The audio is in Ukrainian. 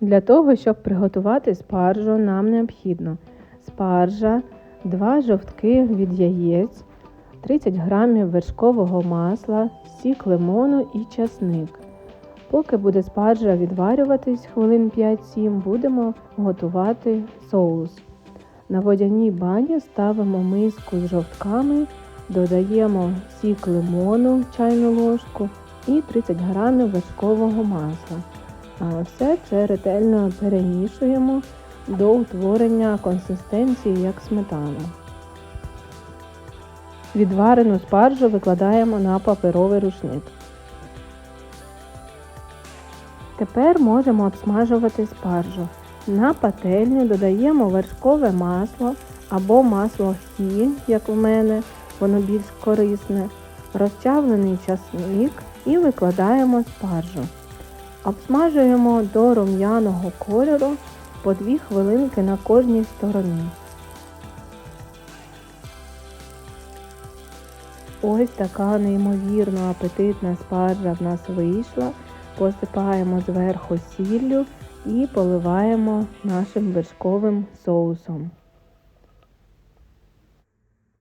Для того, щоб приготувати спаржу, нам необхідно спаржа, 2 жовтки від яєць, 30 грамів вершкового масла, сік лимону і часник. Поки буде спаржа відварюватись хвилин 5-7, будемо готувати соус. На водяній бані ставимо миску з жовтками, додаємо сік лимону, чайну ложку і 30 грамів вершкового масла. Все це ретельно перемішуємо до утворення консистенції як сметана. Відварену спаржу викладаємо на паперовий рушник. Тепер можемо обсмажувати спаржу. На пательню додаємо вершкове масло або масло хі, як у мене, воно більш корисне, розчавлений часник і викладаємо спаржу. Обсмажуємо до рум'яного кольору по 2 хвилинки на кожній стороні. Ось така неймовірно апетитна спаржа в нас вийшла. Посипаємо зверху сіллю і поливаємо нашим вершковим соусом.